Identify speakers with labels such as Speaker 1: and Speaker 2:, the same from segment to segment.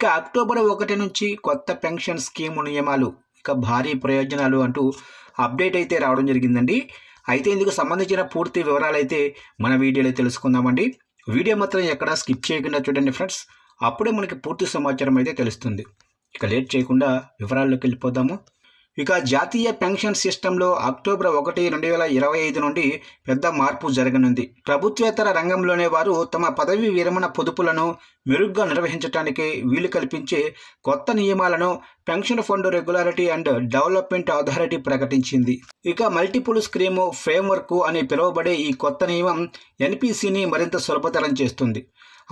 Speaker 1: ఇక అక్టోబర్ ఒకటి నుంచి కొత్త పెన్షన్ స్కీమ్ నియమాలు ఇక భారీ ప్రయోజనాలు అంటూ అప్డేట్ అయితే రావడం జరిగిందండి. అయితే ఇందుకు సంబంధించిన పూర్తి వివరాలు అయితే మన వీడియోలో తెలుసుకుందామండి. వీడియో మాత్రం ఎక్కడ స్కిప్ చేయకుండా చూడండి ఫ్రెండ్స్. అప్పుడే మనకి పూర్తి సమాచారం అయితే తెలుస్తుంది. ఇక లేట్ చేయకుండా వివరాల్లోకి వెళ్ళిపోదాము. ఇక జాతీయ పెన్షన్ సిస్టంలో అక్టోబర్ ఒకటి రెండు వేల ఇరవై ఐదు నుండి పెద్ద మార్పు జరగనుంది. ప్రభుత్వేతర రంగంలోనే వారు తమ పదవి విరమణ పొదుపులను మెరుగ్గా నిర్వహించడానికి వీలు కల్పించే కొత్త నియమాలను pension fund regularity and development authority ప్రకటించింది. ఇక మల్టిపుల్ స్క్రీమ్ ఫ్రేమ్వర్క్ అని పిలువబడే ఈ కొత్త నియమం ఎన్పిసిని మరింత సులభతరం చేస్తుంది.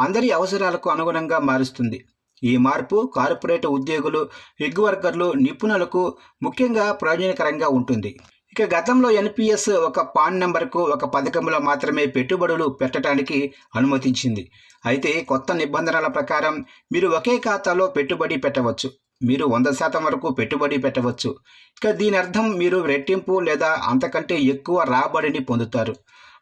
Speaker 1: అందరి అవసరాలకు అనుగుణంగా మారుస్తుంది. ఈ మార్పు కార్పొరేట్ ఉద్యోగులు ఎగ్ వర్కర్లు నిపుణులకు ముఖ్యంగా ప్రయోజనకరంగా ఉంటుంది. ఇక గతంలో ఎన్పిఎస్ ఒక పాన్ నెంబర్కు ఒక పథకంలో మాత్రమే పెట్టుబడులు పెట్టడానికి అనుమతించింది. అయితే కొత్త నిబంధనల ప్రకారం మీరు ఒకే ఖాతాలో పెట్టుబడి పెట్టవచ్చు. మీరు వంద శాతం వరకు పెట్టుబడి పెట్టవచ్చు. ఇక దీని అర్థం మీరు రెట్టింపు లేదా అంతకంటే ఎక్కువ రాబడిని పొందుతారు.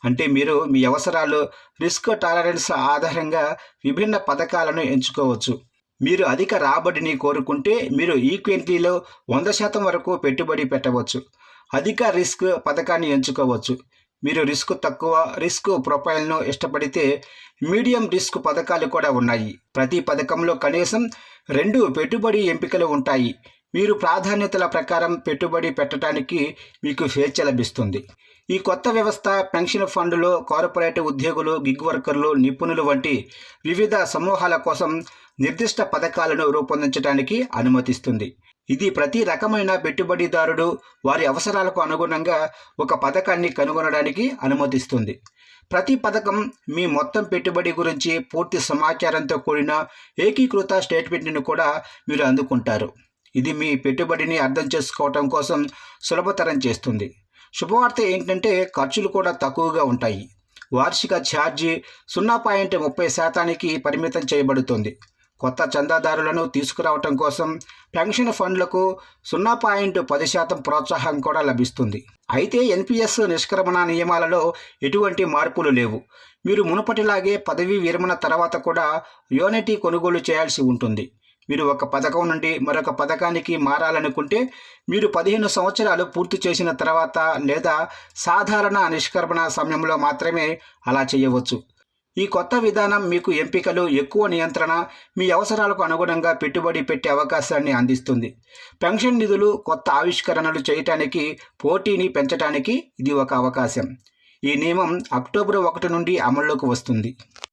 Speaker 1: అంటే మీరు మీ అవసరాలు రిస్క్ టాలరెన్స్ ఆధారంగా విభిన్న పథకాలను ఎంచుకోవచ్చు. మీరు అధిక రాబడిని కోరుకుంటే మీరు ఈక్విటీలో వంద శాతం వరకు పెట్టుబడి పెట్టవచ్చు. అధిక రిస్క్ పథకాన్ని ఎంచుకోవచ్చు. మీరు రిస్క్ తక్కువ రిస్క్ ప్రొఫైల్ను ఇష్టపడితే మీడియం రిస్క్ పథకాలు కూడా ఉన్నాయి. ప్రతి పథకంలో కనీసం రెండు పెట్టుబడి ఎంపికలు ఉంటాయి. మీరు ప్రాధాన్యతల ప్రకారం పెట్టుబడి పెట్టడానికి మీకు స్వేచ్ఛ లభిస్తుంది. ఈ కొత్త వ్యవస్థ పెన్షన్ ఫండ్లో కార్పొరేట్ ఉద్యోగులు గిగ్ వర్కర్లు నిపుణులు వంటి వివిధ సమూహాల కోసం నిర్దిష్ట పథకాలను రూపొందించడానికి అనుమతిస్తుంది. ఇది ప్రతి రకమైన పెట్టుబడిదారుడు వారి అవసరాలకు అనుగుణంగా ఒక పథకాన్ని కనుగొనడానికి అనుమతిస్తుంది. ప్రతి పథకం మీ మొత్తం పెట్టుబడి గురించి పూర్తి సమాచారంతో కూడిన ఏకీకృత స్టేట్మెంట్ను కూడా మీరు అందుకుంటారు. ఇది మీ పెట్టుబడిని అర్థం చేసుకోవటం కోసం సులభతరం చేస్తుంది. శుభవార్త ఏంటంటే ఖర్చులు కూడా తక్కువగా ఉంటాయి. వార్షిక ఛార్జీ సున్నా పాయింట్ ముప్పై శాతానికి పరిమితం చేయబడుతుంది. కొత్త చందాదారులను తీసుకురావటం కోసం పెన్షన్ ఫండ్లకు సున్నా పాయింట్ పది శాతం ప్రోత్సాహం కూడా లభిస్తుంది. అయితే ఎన్పిఎస్ నిష్క్రమణ నియమాలలో ఎటువంటి మార్పులు లేవు. మీరు మునుపటిలాగే పదవీ విరమణ తర్వాత కూడా యూనిటీ కొనుగోలు చేయాల్సి ఉంటుంది. మీరు ఒక పథకం నుండి మరొక పథకానికి మారాలనుకుంటే మీరు పదిహేను సంవత్సరాలు పూర్తి చేసిన తర్వాత లేదా సాధారణ నిష్క్రమణ సమయంలో మాత్రమే అలా చేయవచ్చు. ఈ కొత్త విధానం మీకు ఎంపికలు ఎక్కువ నియంత్రణ మీ అవసరాలకు అనుగుణంగా పెట్టుబడి పెట్టే అవకాశాన్ని అందిస్తుంది. పెన్షన్ నిధులు కొత్త ఆవిష్కరణలు చేయటానికి పోటీని పెంచడానికి ఇది ఒక అవకాశం. ఈ నియమం అక్టోబర్ ఒకటి నుండి అమల్లోకి వస్తుంది.